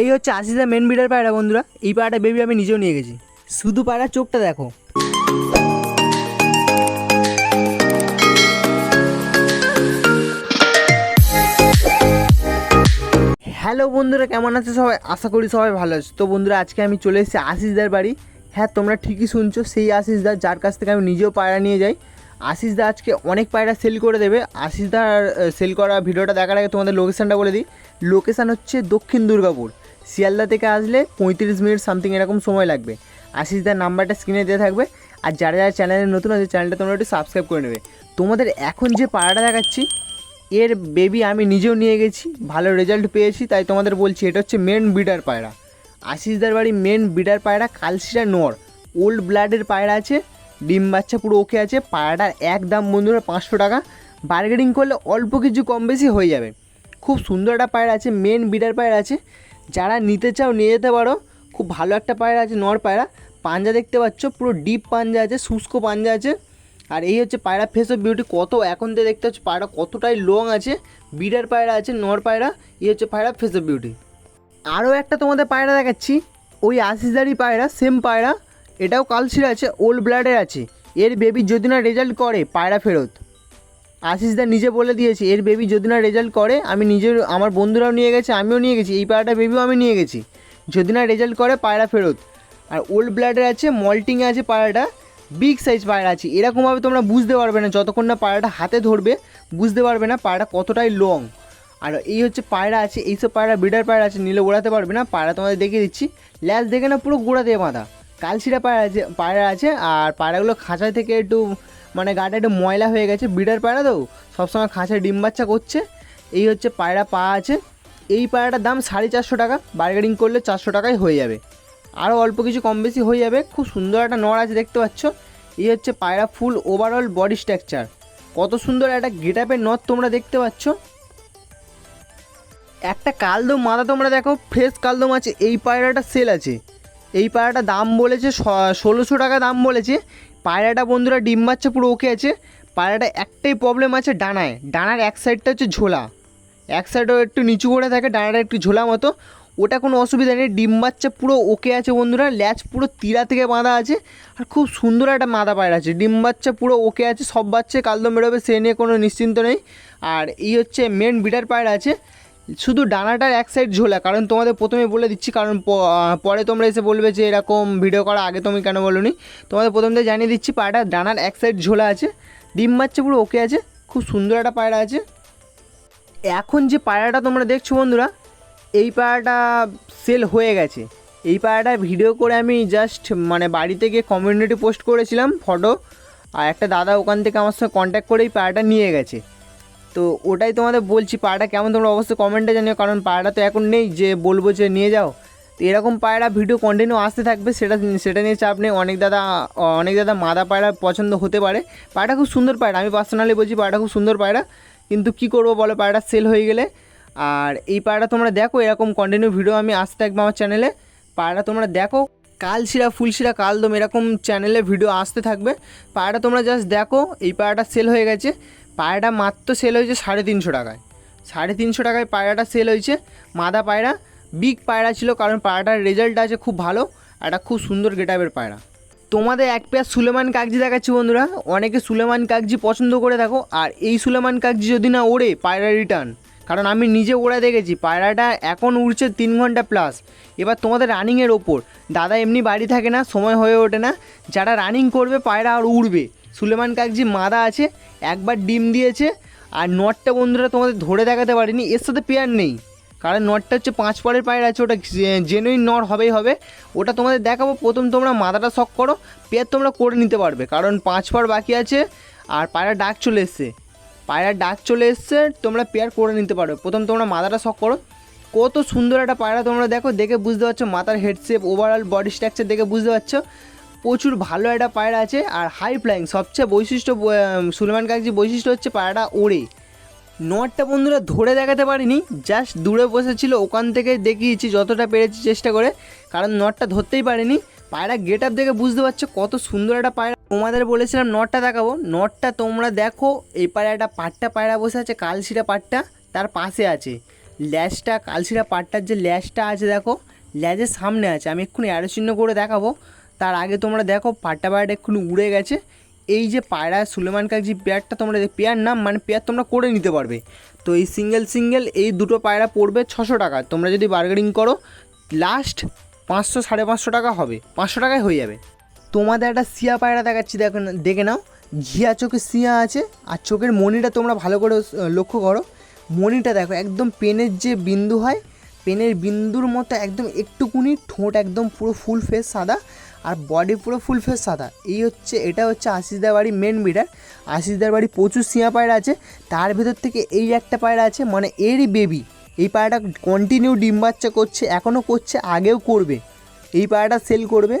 এই হচ্ছে আশিসের মেন বিডার পায়রা বন্ধুরা। এই পায়রাটা বেবি আমি নিজেও নিয়ে গেছি। শুধু পায়রার চোখটা দেখো। হ্যালো বন্ধুরা, কেমন আছে সবাই? আশা করি সবাই ভালো আছে। তো বন্ধুরা, আজকে আমি চলে এসেছি আশিসদার বাড়ি। হ্যাঁ তোমরা ঠিকই শুনছো, সেই আশিসদার যার কাছ থেকে আমি নিজেও পায়রা নিয়ে যাই। আশিসদা আজকে অনেক পায়রা সেল করে দেবে। আশিসদার সেল করা ভিডিওটা দেখার আগে তোমাদের লোকেশানটা বলে দিই। লোকেশান হচ্ছে দক্ষিণ দুর্গাপুর। শিয়ালদা থেকে আসলে পঁয়ত্রিশ মিনিট সামথিং এরকম সময় লাগবে। আশিসদার নাম্বারটা স্ক্রিনে দেওয়া থাকবে। আর যারা যারা চ্যানেলে নতুন আছে চ্যানেলটা তোমরা একটু সাবস্ক্রাইব করে নেবে। তোমাদের এখন যে পাড়াটা দেখাচ্ছি, এর বেবি আমি নিজেও নিয়ে গেছি, ভালো রেজাল্ট পেয়েছি, তাই তোমাদের বলছি, এটা হচ্ছে মেন বিডার পায়রা। আশিসদার বাড়ি মেন বিডার পায়রা কালশিরা নর। ওল্ড ব্লাডের পায়রা আছে, ডিম বাচ্চা পুরো ওকে আছে, পায়রাটার এক দাম বন্ধুরা পাঁচশো টাকা। বার্গেনিং করলে অল্প কিছু কম বেশি হয়ে যাবে। খুব সুন্দর একটা পায়রা আছে মেন বিডার পায়রা আছে। যারা নিতে চাও নিয়ে যেতে পারো। খুব ভালো একটা পায়রা আছে, নর পায়রা। পাঞ্জা দেখতে পাচ্ছ, পুরো ডিপ পাঞ্জা আছে, শুষ্ক পাঞ্জা আছে। আর এই হচ্ছে পায়রা ফেস অফ বিউটি কত এখন তো দেখতে হচ্ছে পায়রা কতটাই লং আছে। বিডার পায়রা আছে, নর পায়রা, এই হচ্ছে পায়রা ফেস অফ বিউটি আরও একটা তোমাদের পায়রা দেখাচ্ছি, ওই আশিসদারি পায়রা সেম পায়রা, এটাও কালশির আছে ওল্ড ব্লাডের আছে। এর বেবি যদি না রেজাল্ট করে, পায়রা ফেরত। আশিসদা নিজে বলে দিয়েছে, এর বেবি যদি না রেজাল্ট করে, আমি নিজের, আমার বন্ধুরাও নিয়ে গেছে, আমিও নিয়ে গেছি, এই পায়রাটা বেবিও আমি নিয়ে গেছি। যদি না রেজাল্ট করে, পায়রা ফেরত। আর ওল্ড ব্লাডে আছে মল্টিং আছে পায়রাটা বিগ সাইজ পায়রা আছে। এরকমভাবে তোমরা বুঝতে পারবে না, যতক্ষণ না পায়রাটা হাতে ধরবে, বুঝতে পারবে না পায়রা কতটাই লং আর এই হচ্ছে পায়রা আছে এইসব পায়রা বিডার পায়রা আছে, নিলে ওড়াতে পারবে না। পায়রা তোমাদের দেখিয়ে দিচ্ছি। ল্যাস দেখে না পুরো গোড়া দিয়ে বাঁধা। কালশিরা পায়রা আছে পায়রা আছে, আর পায়রাগুলো খাঁচা থেকে একটু মানে গাটা একটু ময়লা হয়ে গেছে বিডার পায়রা তো, সবসময় খাঁচায় ডিম বাচ্চা করছে। এই হচ্ছে পায়রা পা আছে, এই পায়রাটার দাম সাড়ে চারশো টাকা বার্গেনিং করলে চারশো টাকায় হয়ে যাবে। আরও অল্প কিছু কম বেশি হয়ে যাবে, খুব সুন্দর একটা নড় আছে দেখতে পাচ্ছ। এই হচ্ছে পায়রা ফুল ওভারঅল বডি স্ট্রাকচার কত সুন্দর একটা গেট আপের নথ তোমরা দেখতে পাচ্ছ। একটা কালদম মাথা তোমরা দেখো ফ্রেশ কালদম আছে, এই পায়রাটা সেল আছে। এই পায়রাটা দাম বলেছে ষোলোশো টাকা দাম বলেছে পায়রাটা বন্ধুরা ডিম বাচ্চা পুরো ওকে আছে। পায়রাটা একটাই প্রবলেম আছে ডানায়। ডানার এক সাইডটা হচ্ছে ঝোলা। এক সাইডও একটু নিচু করে থাকে, ডানাটা একটু ঝোলা মতো। ওটা কোনো অসুবিধা নেই, ডিম বাচ্চা পুরো ওকে আছে বন্ধুরা। ল্যাচ পুরো তীরা থেকে বাঁধা আছে। আর খুব সুন্দর একটা মাদা পায়রা আছে। ডিম বাচ্চা পুরো ওকে আছে, সব বাচ্চা কালদম বেরোবে, সে নিয়ে কোনো নিশ্চিন্ত নেই। আর এই হচ্ছে মেন বিটার পায়রা আছে। শুধু ডানাটার এক সাইড ঝোলা, কারণ তোমাদের প্রথমে বলে দিচ্ছি, কারণ পরে তোমরা এসে বলবে যে এরকম ভিডিও করা, আগে তুমি কেন বলোনি? তোমাদের প্রথম থেকে জানিয়ে দিচ্ছি পায়রাটা ডানার এক সাইড ঝোলা আছে, ডিম বাচ্চা পুরো ওকে আছে, খুব সুন্দর একটা পায়রা আছে। এখন যে পায়রাটা তোমরা দেখছ বন্ধুরা, এই পায়রাটা সেল হয়ে গেছে। এই পায়রাটা ভিডিও করে আমি জাস্ট মানে বাড়িতে গিয়ে কমিউনিটি পোস্ট করেছিলাম ফটো আর একটা দাদা ওখান থেকে আমার সঙ্গে কন্ট্যাক্ট করে এই পায়রাটা নিয়ে গেছে। তো ওটাই তোমাদের বলছি পায়রাটা কেমন তোমরা অবশ্যই কমেন্টে জানিও, কারণ পায়রা তো এখন নেই, যে বলব যে নিয়ে যাও। তো এরকম পায়রা ভিডিও কন্টিনিউ আসতে থাকবে, সেটা সেটা নিয়ে চাপ নেই, অনেক দাদা অনেক দাদা মাদা পায়রা পছন্দ হতে পারে। পায়রাটা খুব সুন্দর পায়রা, আমি পার্সোনালি বলছি পায়রাটা খুব সুন্দর পায়রা, কিন্তু কি করব বলো পায়রাটা সেল হয়ে গেলে। আর এই পায়রা তোমরা দেখো, এরকম কন্টিনিউ ভিডিও আমি আসতে থাকব আমার চ্যানেলে পায়রা তোমরা দেখো কালশিরা ফুলশিরা কালদম, এরকম চ্যানেলে ভিডিও আসতে থাকবে। পায়রাটা তোমরা জাস্ট দেখো, এই পায়রাটা সেল হয়ে গেছে। পায়রাটা মাত্র সেল হয়েছে সাড়ে তিনশো টাকায়। সাড়ে তিনশো টাকায় পায়রাটা সেল হয়েছে। মাদা পায়রা বিগ পায়রা ছিল কারণ পায়রাটার রেজাল্ট আছে খুব ভালো একটা খুব সুন্দর গেটাবের পায়রা। তোমাদের এক পেয়ার সুলেমান কাগজি দেখাচ্ছি বন্ধুরা। অনেকে সুলেমান কাগজি পছন্দ করে দেখো, আর এই সুলেমান কাগজি যদি না ওড়ে, পায়রা রিটার্ন কারণ আমি নিজে ওড়া দেখেছি, পায়রাটা এখন উড়ছে তিন ঘণ্টা প্লাস এবার তোমাদের রানিংয়ের ওপর। দাদা এমনি বাড়ি থাকে না, সময় হয়ে ওঠে না। যারা রানিং করবে, পায়রা আর উড়বে। সুলেমান কাগজি মাদা আছে, একবার ডিম দিয়েছে, আর নটটা বন্ধুরা তোমাদের ধরে দেখাতে পারিনি, এর সাথে পেয়ার নেই। কারণ নটটা হচ্ছে পাঁচ পরের পায়ের আছে, ওটা জেনুইন নট হবেই হবে। ওটা তোমাদের দেখাবো, প্রথম তোমরা মাথাটা শখ করো পেয়ার তোমরা করে নিতে পারবে। কারণ পাঁচ পর বাকি আছে, আর পায়রা ডাক চলে এসছে। পায়রা ডাক চলে এসছে, তোমরা পেয়ার করে নিতে পারবে প্রথম তোমরা মাথাটা শখ করো। কত সুন্দর একটা পায়রা তোমরা দেখো, দেখে বুঝতে পারছ মাথার head shape overall body structure দেখে বুঝতে পারছ। প্রচুর ভালো একটা পায়রা আছে আর হাই ফ্লাইং সবচেয়ে বৈশিষ্ট্য সুলেমান কাগজি বৈশিষ্ট্য হচ্ছে পায়রাটা ওড়ে। নটটা বন্ধুরা ধরে দেখাতে পারিনি জাস্ট দূরে বসেছিল, ওখান থেকে দেখিয়েছি, যতটা পেরেছি চেষ্টা করে, কারণ নটটা ধরতেই পারিনি। পায়রা গেট আপ দেখে বুঝতে পারছ কত সুন্দর একটা পায়রা। তোমাদের বলেছিলাম নটটা দেখাবো, নটটা তোমরা দেখো এই একটা পাট্টা পায়রা বসে আছে, কালশিরা পাট্টা, তার পাশে আছে। ল্যাজটা কালশিরা পাটটার যে ল্যাজটা আছে দেখো ল্যাজের সামনে আছে, আমি এক্ষুনি অ্যারো চিহ্ন করে দেখাবো। তার আগে তোমরা দেখো পাট্টা পায়রাটা এক্ষুনি উড়ে গেছে। এই যে পায়রা সুলেমান যে পেয়ারটা তোমরা পেয়ার নাম মানে পেয়ার তোমরা করে নিতে পারবে। তো এই সিঙ্গেল সিঙ্গেল এই দুটো পায়রা পড়বে ছশো টাকা। তোমরা যদি বার্গেনিং করো লাস্ট পাঁচশো, সাড়ে পাঁচশো টাকা হবে। পাঁচশো টাকায় হয়ে যাবে। তোমাদের একটা সিয়া পায়রা দেখাচ্ছি, দেখো দেখে নাও। ঘিয়া চোখে সিয়া আছে, আর চোখের মনিটা তোমরা ভালো করে লক্ষ্য করো। মনিটা দেখো, একদম পেনের যে বিন্দু হয়, পেনের বিন্দুর মতো একদম একটুকুনি ঠোঁট একদম পুরো ফুল ফেস সাদা। আর বডি পুরো ফুল ফেস সাদা। এই হচ্ছে, এটা হচ্ছে আশিসদার বাড়ির মেন বিডার আশিসদার বাড়ি প্রচুর সিয়া পায়রা আছে। তার ভেতর থেকে এই একটা পায়রা আছে মানে এরই বেবি এই পায়রাটা কন্টিনিউ ডিম বাচ্চা করছে এখনও করছে, আগেও করবে। এই পায়রাটা সেল করবে।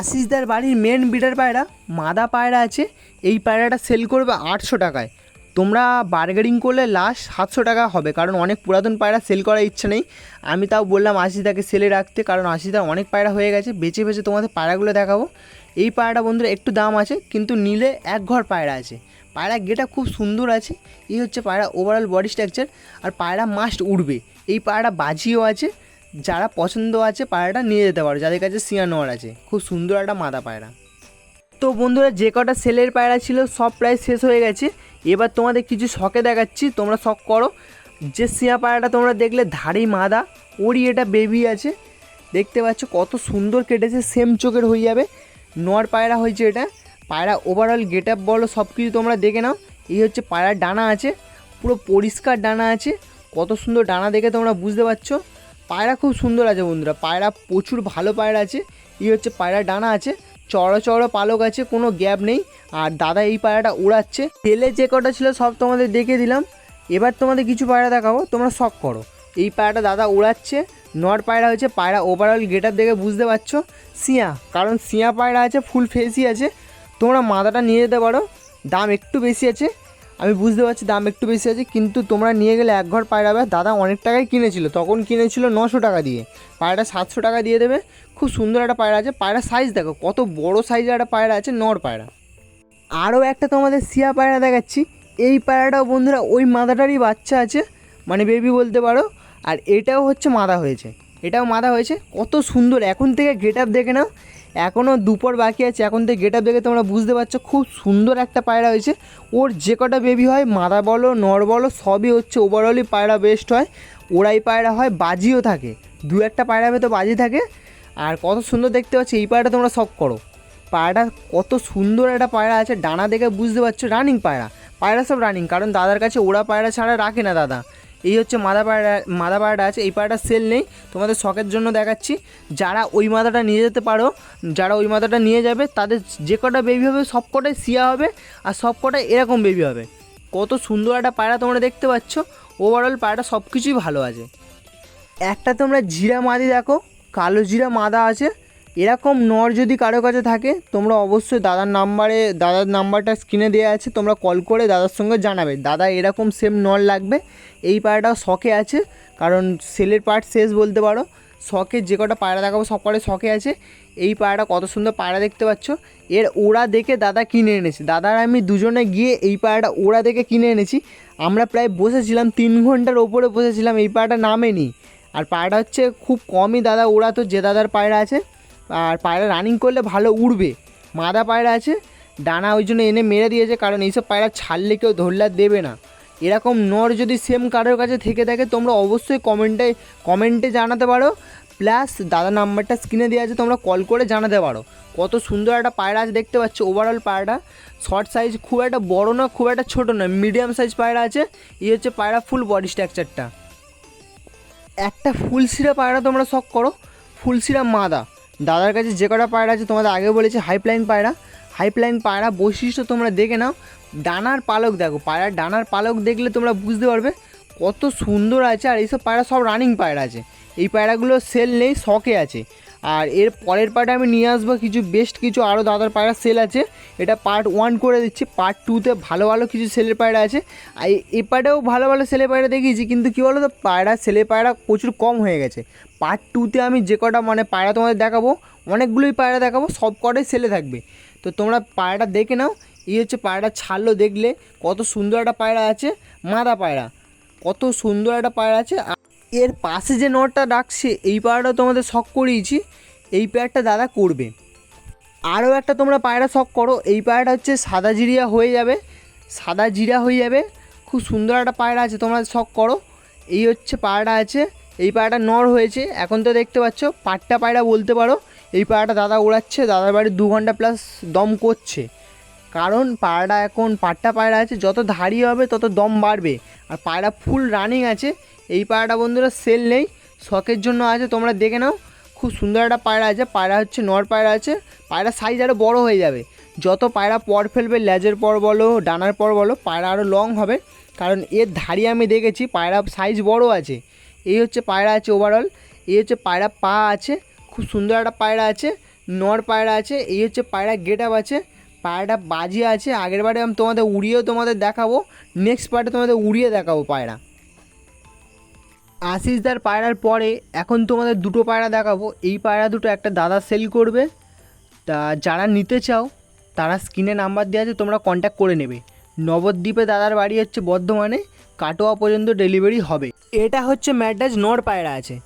আশিসদার বাড়ির মেন বিডার পায়রা, মাদা পায়রা আছে। এই পায়রাটা সেল করবে আটশো টাকায়। তোমরা বার্গেনিং করলে লাস্ট সাতশো টাকা হবে, কারণ অনেক পুরাতন পায়রা সেল করার ইচ্ছে নেই। আমি তাও বললাম আশিদাকে সেলে রাখতে, কারণ আশিদার অনেক পায়রা হয়ে গেছে। বেছে বেছে তোমাদের পায়রাগুলো দেখাবো। এই পায়রাটা বন্ধুরা একটু দাম আছে, কিন্তু নিলে এক ঘর পায়রা আছে। পায়রা গেটা খুব সুন্দর আছে, এই হচ্ছে পায়রা ওভারঅল বডি স্ট্রাকচার আর পায়রা মাস্ট উঠবে এই পায়রাটা বাজিও আছে, যারা পছন্দ আছে পায়রাটা নিয়ে যেতে পারো, যাদের কাছে সিয়া নোয়ার আছে। খুব সুন্দর একটা মাদা পায়রা। তো বন্ধুরা যে কটা সেলের পায়রা ছিল, সব প্রায় শেষ হয়ে গেছে। এবার তোমাদের কিছু শখে দেখাচ্ছি, তোমরা শখ করো। যে সিয়া পায়রাটা তোমরা দেখলে, ধাড়ি মাদা, ওরই এটা বেবি আছে। দেখতে পাচ্ছ কত সুন্দর কেটেছে সেম চোখের হয়ে যাবে। নর পায়রা হয়েছে এটা। পায়রা ওভারঅল গেট আপ বলো সব কিছু তোমরা দেখে নাও। এই হচ্ছে পায়রার ডানা আছে, পুরো পরিষ্কার ডানা আছে। কত সুন্দর ডানা দেখে তোমরা বুঝতে পারছ। পায়রা খুব সুন্দর আছে বন্ধুরা, পায়রা প্রচুর ভালো পায়রা আছে। এই হচ্ছে পায়রা ডানা আছে। চড়ো চড়ো পালক আছে, কোনো গ্যাপ নেই। আর দাদা এই পায়রাটা উড়াচ্ছে। তেলে যে কটা ছিল সব তোমাদের দেখে দিলাম। এবার তোমাদের কিছু পায়রা দেখাবো, তোমরা শখ করো। এই পায়রাটা দাদা উড়াচ্ছে। নর পায়রা হয়েছে, পায়রা ওভারঅল গেটার দেখে বুঝতে পারছ। সিয়া, কারণ সিয়া পায়রা আছে ফুল ফেসই আছে। তোমরা মাদাটা নিয়ে যেতে পারো। দাম একটু বেশি আছে। আমি বুঝতে পারছি দাম একটু বেশি আছে, কিন্তু তোমরা নিয়ে গেলে এক ঘর পায়রা হবে দাদা অনেক টাকায় কিনেছিল, তখন কিনেছিল নশো টাকা দিয়ে। পায়রাটা সাতশো টাকা দিয়ে দেবে। খুব সুন্দর একটা পায়রা আছে। পায়রা সাইজ দেখো, কত বড় সাইজের একটা পায়রা আছে, নর পায়রা। আরও একটা তোমাদের শিয়া পায়রা দেখাচ্ছি। এই পায়রাটাও বন্ধুরা ওই মাদাটারই বাচ্চা আছে মানে বেবি বলতে পারো। আর এটাও হচ্ছে মাদা হয়েছে। এটাও মাদা হয়েছে। কত সুন্দর, এখন থেকে গেট আপ দেখে নাও। এখনও দুপুর বাকি আছে, এখন থেকে গেট আপ দেখে তোমরা বুঝতে পারছ, খুব সুন্দর একটা পায়রা হয়েছে। ওর যে কটা বেবি হয়, মাদা বলো, নর বলো, সবই হচ্ছে ওভারঅলই পায়রা বেস্ট হয়। ওরাই পায়রা হয়, বাজিও থাকে। দু একটা পায়রা তো বাজি থাকে। আর কত সুন্দর দেখতে পাচ্ছি, এই পায়রাটা তোমরা সব করো। পায়রাটা কত সুন্দর একটা পায়রা আছে, ডানা দেখে বুঝতে পারছ রানিং পায়রা। পায়রা সব রানিং কারণ দাদার কাছে ওরা পায়রা ছাড়া রাখে না দাদা। এই হচ্ছে মাদা পায়রা মাদা পায়রাটা আছে, এই পায়রাটা সেল নেই। তোমাদের শখের জন্য দেখাচ্ছি। যারা ওই মাদাটা নিয়ে যেতে পারো, যারা ওই মাদাটা নিয়ে যাবে, তাদের যে কটা বেবি হবে, সব কটাই সিয়া হবে, আর সব কটাই এরকম বেবি হবে। কত সুন্দর একটা পায়রা তোমরা দেখতে পাচ্ছ। ওভারঅল পায়রাটা সব কিছুই ভালো আছে। একটা তোমরা জিরা মাদি দেখো, কালো জিরা মাদা আছে। এরকম নর যদি কারও কাছে থাকে, তোমরা অবশ্যই দাদার নাম্বারে, দাদার নাম্বারটা স্ক্রিনে দেওয়া আছে, তোমরা কল করে দাদার সঙ্গে জানাবে। দাদা এরকম সেম নর লাগবে, এই পায়রাটাও শখে আছে, কারণ সেলের পার্ট শেষ বলতে পারো, শখে যে কটা পায়রা দেখাবো সব কটাই শখে আছে, এই পায়রাটা কত সুন্দর পায়রা দেখতে পাচ্ছ, এর ওড়া দেখে দাদা কিনে এনেছে। দাদার আমি দুজনে গিয়ে এই পায়রাটা ওড়া দেখে কিনে এনেছি, আমরা প্রায় বসেছিলাম, তিন ঘণ্টার ওপরে বসেছিলাম, এই পায়রাটা নামেনি। আর পায়রা হচ্ছে খুব কমই দাদা ওড়াতো যে দাদার পায়রা আছে আর পায়রা রানিং করলে ভালো উড়বে। মাদা পায়রা আছে, ডানা ওই জন্য এনে মেরে দিয়েছে, কারণ এইসব পায়রা ছাড়লে কেউ ধরলে দেবে না। এরকম নর যদি সেম কারোর কাছে থেকে থাকে, তোমরা অবশ্যই কমেন্টে কমেন্টে জানাতে পারো। প্লাস দাদা নাম্বারটা স্ক্রিনে দেওয়া আছে, তোমরা কল করে জানাতে পারো। কত সুন্দর একটা পায়রা আছে, দেখতে পাচ্ছ ওভারঅল পায়রাটা। শর্ট সাইজ খুব একটা বড় না খুব একটা ছোটো না মিডিয়াম সাইজ পায়রা আছে। এই হচ্ছে পায়রা ফুল বডি স্ট্রাকচারটা একটা ফুলশিরা পায়রা তোমরা শখ করো, ফুলশিরা মাদা। দাদার কাছে যে কটা পায়রা আছে, তোমাদের আগে বলেছি হাইপলাইন পায়রা। হাইপলাইন পায়রা বৈশিষ্ট্য তোমরা দেখে নাও। ডানার পালক দেখো, পায়রার ডানার পালক দেখলে তোমরা বুঝতে পারবে কত সুন্দর আছে, আর এইসব পায়রা সব রানিং পায়রা আছে। এই পায়রাগুলো সেল নেই শখে আছে। আর এর পরের পার্টে আমি নিয়ে আসব কিছু বেস্ট কিছু আরও দাদার পায়রা সেল আছে। এটা পার্ট ওয়ান করে দিচ্ছি। পার্ট টুতে ভালো ভালো কিছু সেলের পায়রা আছে। আর এ- পার্টেও ভালো ভালো সেলের পায়রা দেখিয়েছি, কিন্তু কী বলো তো পায়রা সেলের পায়রা প্রচুর কম হয়ে গেছে। পার্ট টুতে আমি যে কটা মানে পায়রা তোমাদের দেখাবো, অনেকগুলোই পায়রা দেখাবো, সব কটাই সেলে থাকবে। তো তোমরা পায়রাটা দেখে নাও। এই হচ্ছে পায়রা ছাড়লো দেখলে। কত সুন্দর একটা পায়রা আছে। মাদা পায়রা। কত সুন্দর একটা পায়রা আছে। এর পাশে যে নটটা ডাকছে এই পায়রাটা তোমাদের শখ করিয়েছি। এই পেয়ারটা দাদা করবে। আরও একটা তোমরা পায়রা শখ করো, এই পায়রাটা হচ্ছে সাদা জিরিয়া হয়ে যাবে। সাদা জিরা হয়ে যাবে। খুব সুন্দর একটা পায়রা আছে, তোমরা শখ করো। এই হচ্ছে পায়রাটা আছে, এই পায়রাটা নর হয়েছে। এখন তো দেখতে পাচ্ছ পাট্টা পায়রা বলতে পারো। এই পায়রাটা দাদা উড়াচ্ছে দাদার বাড়ি দু ঘণ্টা প্লাস দম করছে। কারণ পায়রাটা এখন, পাট্টা পায়রা আছে, যত ধারি হবে তত দম বাড়বে। আর পায়রা ফুল রানিং আছে, এই পায়রাটা বন্ধুরা সেল নেই, শখের জন্য আছে, তোমরা দেখে নাও। খুব সুন্দর একটা পায়রা আছে, পায়রা হচ্ছে নর পায়রা আছে, পায়রা সাইজ আরও বড় হয়ে যাবে। যত পায়রা পর ফেলবে, লেজের পর বলো, ডানার পর বলো, পায়রা আরও লং হবে। কারণ এর ধারি আমি দেখেছি, পায়রা সাইজ বড় আছে। এই হচ্ছে পায়রা আছে ওভারঅল এই হচ্ছে পায়রা পা আছে, খুব সুন্দর একটা পায়রা আছে, নর পায়রা আছে, এই হচ্ছে পায়রা গেট আপ আছে। পায়রাটা বাজি আছে, আগের বারে আমি তোমাদের উড়িয়েও তোমাদের দেখাবো নেক্সট পার্টে তোমাদের উড়িয়ে দেখাবো পায়রা। আশিসদার পায়রার পরে এখন তোমাদের দুটো পায়রা দেখাবো, এই পায়রা দুটো একটা দাদা সেল করবে, তা যারা নিতে চাও, তারা স্ক্রিনে নাম্বার দেওয়া আছে, তোমরা কন্ট্যাক্ট করে নেবে। নবদ্বীপে দাদার বাড়ি হচ্ছে বর্ধমানে, কাটোয়া পর্যন্ত ডেলিভারি হবে। এটা হচ্ছে ম্যাডাজ নর পায়রা আছে।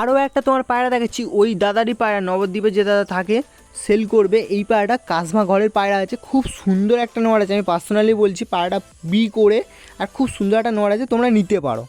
আরও একটা তোমার পায়রা দেখাচ্ছি, ওই দাদারই পায়রা, নবদ্বীপে যে দাদা থাকে সেল করবে। এই পায়রাটা কাজমা ঘরের পায়রা আছে। খুব সুন্দর একটা নোয়ার আছে। আমি পার্সোনালি বলছি পায়রাটা বি করে আর খুব সুন্দর একটা নোয়ার আছে। তোমরা নিতে পারো।